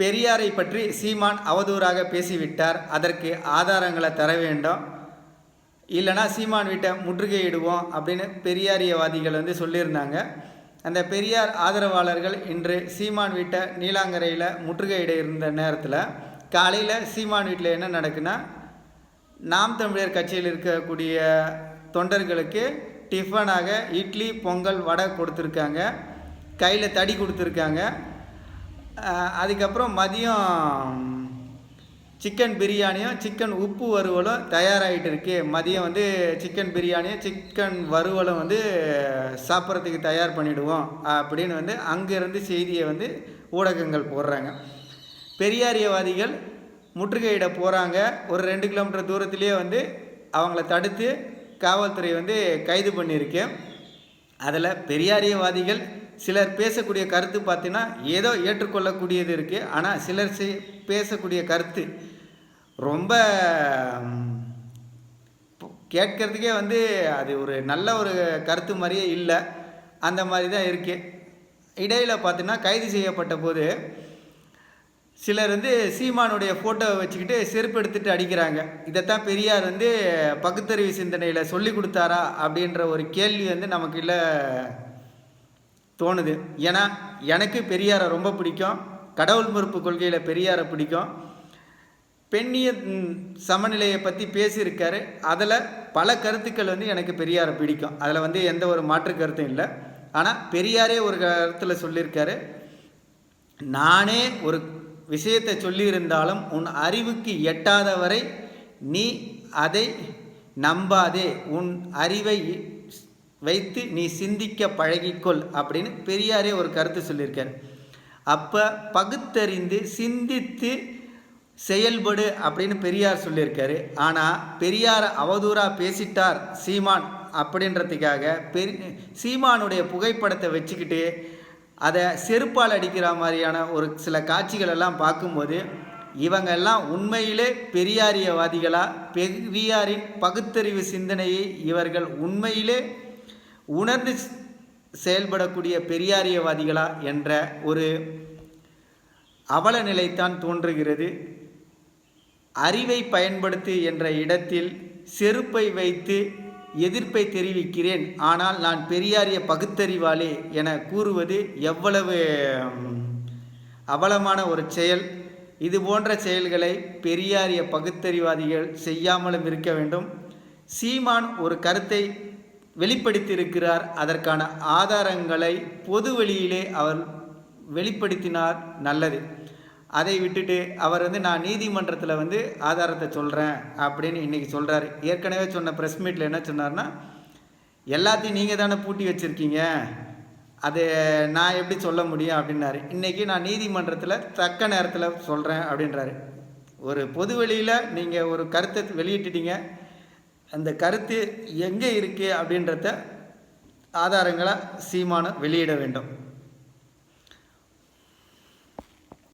பெரியாரை பற்றி சீமான் அவதூறாக பேசிவிட்டார். அதற்கு ஆதாரங்களை தர வேண்டும். இல்லைனா சீமான் வீட்டை முற்றுகையிடுவோம் அப்படின்னு பெரியாரியவாதிகள் வந்து சொல்லியிருந்தாங்க. அந்த பெரியார் ஆதரவாளர்கள் இன்று சீமான் வீட்டை நீலாங்கரையில் முற்றுகையிட இருந்த நேரத்தில் காலையில் சீமான் வீட்டில் என்ன நடக்குன்னா நாம் தமிழர் கட்சியில் இருக்கக்கூடிய தொண்டர்களுக்கு டிஃபனாக இட்லி பொங்கல் வடை கொடுத்துருக்காங்க. கையில் தடி கொடுத்துருக்காங்க. அதுக்கப்புறம் மதியம் சிக்கன் பிரியாணியும் சிக்கன் உப்பு வறுவலும் தயாராகிட்டு இருக்கு. மதியம் வந்து சிக்கன் பிரியாணியும் சிக்கன் வறுவலும் வந்து சாப்பிட்றதுக்கு தயார் பண்ணிவிடுவோம் அப்படின்னு வந்து அங்கேருந்து செய்தியை வந்து ஊடகங்கள் போடுறாங்க. பெரியாரியவாதிகள் முற்றுகையிட போகிறாங்க ஒரு ரெண்டு கிலோமீட்டர் தூரத்திலேயே வந்து அவங்கள தடுத்து காவல்துறை வந்து கைது பண்ணியிருக்கு. அதில் பெரியாரியவாதிகள் சிலர் பேசக்கூடிய கருத்து பார்த்தீங்கன்னா ஏதோ ஏற்றுக்கொள்ளக்கூடியது இருக்குது ஆனால் சிலர் செய்- பேசக்கூடிய கருத்து ரொம்ப கேட்கறதுக்கே வந்து அது ஒரு நல்ல ஒரு கருத்து மாதிரியே இல்லை. அந்த மாதிரி தான் இருக்குது இடையில் பார்த்தீங்கன்னா கைது செய்யப்பட்ட போது சிலர் வந்து சீமானுடைய ஃபோட்டோவை வச்சுக்கிட்டு செருப்பு எடுத்துகிட்டு அடிக்கிறாங்க. இதைத்தான் பெரியார் வந்து பகுத்தறிவு சிந்தனையில் சொல்லி கொடுத்தாரா அப்படின்ற ஒரு கேள்வி வந்து நமக்கு இல்லை. தோணுது. ஏன்னா எனக்கு பெரியாரை ரொம்ப பிடிக்கும். கடவுள் மறுப்பு கொள்கையில் பெரியாரை பிடிக்கும். பெண்ணிய சமநிலையை பற்றி பேசியிருக்காரு. அதில் பல கருத்துக்கள் வந்து எனக்கு பெரியாரை பிடிக்கும். அதில் வந்து எந்த ஒரு மாற்று கருத்தும் இல்லை. ஆனால் பெரியாரே ஒரு கருத்தில் சொல்லியிருக்காரு. நானே ஒரு விஷயத்தை சொல்லியிருந்தாலும் உன் அறிவுக்கு எட்டாத வரை நீ அதை நம்பாதே. உன் அறிவை வைத்து நீ சிந்திக்க பழகிக்கொள் அப்படின்னு பெரியாரே ஒரு கருத்து சொல்லியிருக்கார். அப்போ பகுத்தறிந்து சிந்தித்து செயல்படு அப்படின்னு பெரியார் சொல்லியிருக்காரு. ஆனால் பெரியார் அவதூறாக பேசிட்டார் சீமான் அப்படின்றதுக்காக பெரி சீமானுடைய புகைப்படத்தை வச்சுக்கிட்டு அதை செருப்பால் அடிக்கிற மாதிரியான ஒரு சில காட்சிகள் எல்லாம் பார்க்கும்போது இவங்க எல்லாம் உண்மையிலே பெரியாரியவாதிகளா? பெரியாரின் பகுத்தறிவு சிந்தனையை இவர்கள் உண்மையிலே உணர்ந்து செயல்படக்கூடிய பெரியாரியவாதிகளா என்ற ஒரு அவல நிலைத்தான் தோன்றுகிறது. அறிவை பயன்படுத்து என்ற இடத்தில் செருப்பை வைத்து எதிர்ப்பை தெரிவிக்கிறேன். ஆனால் நான் பெரியாரிய பகுத்தறிவாளி என கூறுவது எவ்வளவு அவலமான ஒரு செயல். இது போன்ற செயல்களை பெரியாரிய பகுத்தறிவாதிகள் செய்யாமலும் இருக்க வேண்டும். சீமான் ஒரு கருத்தை வெளிப்படுத்தியிருக்கிறார். அதற்கான ஆதாரங்களை பொது வெளியிலே அவர் வெளிப்படுத்தினார். நல்லது. அதை விட்டுட்டு அவர் வந்து நான் நீதிமன்றத்தில் வந்து ஆதாரத்தை சொல்கிறேன் அப்படின்னு இன்றைக்கி சொல்கிறார் ஏற்கனவே சொன்ன ப்ரெஸ் மீட்டில் என்ன சொன்னார்னா எல்லாத்தையும் நீங்கள் தானே பூட்டி வச்சுருக்கீங்க. அது நான் எப்படி சொல்ல முடியும்? அப்படின்னாரு. இன்றைக்கி நான் நீதிமன்றத்தில் தக்க நேரத்தில் சொல்கிறேன் அப்படின்றாரு. ஒரு பொது வெளியில் நீங்கள் ஒரு கருத்தை வெளியிட்டுட்டீங்க. அந்த கருத்து எங்கே இருக்குது அப்படின்றத ஆதாரங்களை சீமானம் வெளியிட வேண்டும்.